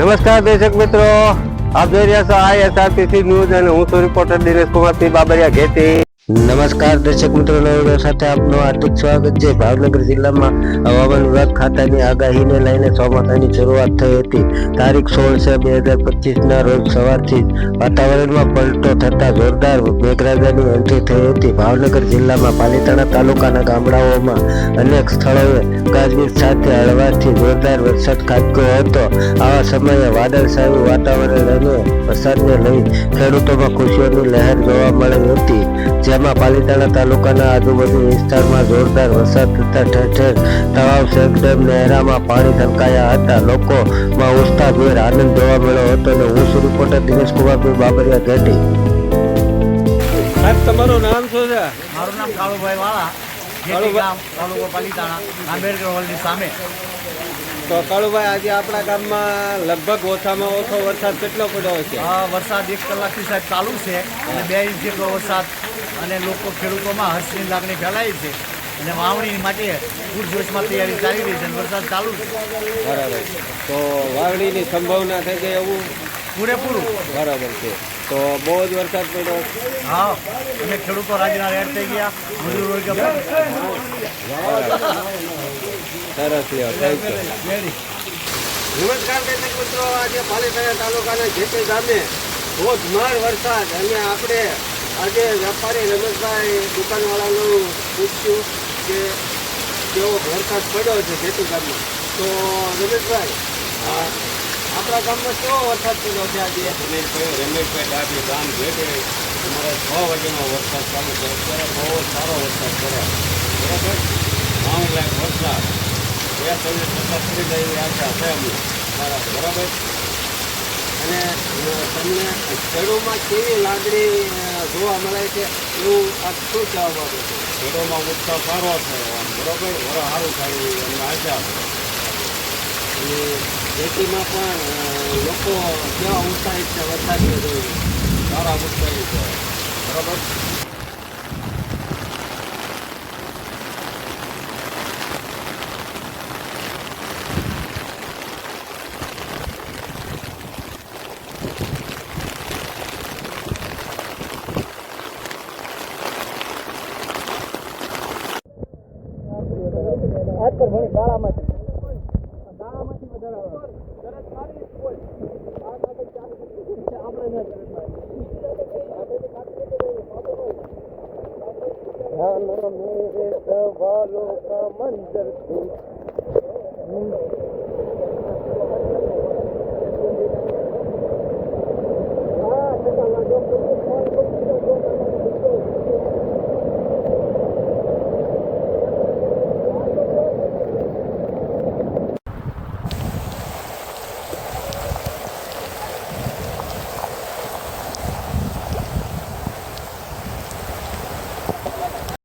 નમસ્કાર દર્શક મિત્રો. આપ જોઈ રહ્યા છો આઈએસઆરટીસી ન્યૂઝ અને હું છું રિપોર્ટર દિનેશ કુમાર પી બાબરિયા ઘેટી. નમસ્કાર, દર્શક મિત્રો સાથે આપનું હાર્દિક સ્વાગત છે. ભાવનગર જિલ્લામાં હવામાન વિભાગ ખાતાની આગાહીને લઈને ચોમાસાની શરૂઆત થઈ હતી. તારીખ સોળ છ બે હજાર પચીસના રોજ સવારથી વાતાવરણમાં પલટો થતાં જોરદાર મેઘરાજાની એન્ટ્રી થઈ હતી. ભાવનગર જિલ્લામાં પાલીતાણા તાલુકાના ગામડાઓમાં અનેક સ્થળોએ ગાજવીજ સાથે હળવાથી જોરદાર વરસાદ ખાબક્યો હતો. આવા સમયે વાદળછાયું વાતાવરણ અને વરસાદને લઈ ખેડૂતોમાં ખુશીઓની લહેર જોવા મળી હતી. જેમાં પાલીતાણા તાલુકાના આજુબાજુ વિસ્તારમાં જોરદાર વરસાદ થતા ઠેર ઠેર તળાવ સેકડેમ નહેરામાં પાણી ધમકાયા હતા. લોકોમાં ઉત્સાહભેર આનંદ જોવા મળ્યો હતો અને હું શું રિપોર્ટર દિનેશ કુમાર બાબરિયા ઘેટી. સાહેબ તમારું નામ શું છે? મારું નામ કાળુભાઈ વાળા જેટી કાળુભાઈ- ગામ પાલીતાણા આંબેડકર હોલની સામે. તો કાળુભાઈ, આજે આપણા ગામમાં લગભગ ઓછામાં ઓછો વરસાદ કેટલો પડ્યો છે? આ વરસાદ એક કલાકથી સાહેબ ચાલુ છે. અને બે ઇંચ જેટલો વરસાદ અને લોકો ખેડૂતોમાં હર્ષની લાગણી ફેલાય છે. અને વાવણી માટે પૂરજોશમાં તૈયારી ચાલી રહી છે અને વરસાદ ચાલુ છે. બરાબર. તો વાવણીની સંભાવના થઈ ગઈ એવું? પૂરેપૂરું. બરાબર છે. તો બહુ જ વરસાદ પડ્યો. હા. અને ખેડૂતો રાજના રેડ થઈ ગયા. મજૂર સરસ લ્યો થેન્ક યુ નમસ્કાર દર્શક મિત્રો. આજે પાલીતાણા તાલુકાના જેતે ગામે ધોધમાર વરસાદ. અને આપણે આજે વેપારી રમેશભાઈ દુકાનવાળાનું પૂછ્યું. કે તેઓ વરસાદ પડ્યો છે ખેતી ગામમાં તો રમેશભાઈ આપણા ગામમાં કેવો વરસાદ પડ્યો છે આજે? રમેશભાઈ રમેશભાઈ આજે ગામ ભેટે અમારે છ વાગ્યાનો વરસાદ ચાલુ છે. અત્યારે બહુ સારો વરસાદ પડ્યો. બરાબર? ત્રણ લાખ વરસાદ. બે તમને વરસાદ પડી જાય એવી આશા છે અમને. બરાબર અને તમને ખેડૂમાં કેવી લાગણી જોવા મળે છે એવું આ શું કહેવા માંગો છો ખેડોમાં ઉત્સાહ સારો થયો આમ બરાબર? વરા સારું થાય એમને આશા અને ખેતીમાં પણ લોકો કેવા ઉત્સાહિત છે વરસાદને જોઈને સારા ઉત્સાહિત છે. બરાબર? હાથ પર ભણી ગાળામાંથી ગાળામાંથી વધારે ધ્યાન મેરે સવાલો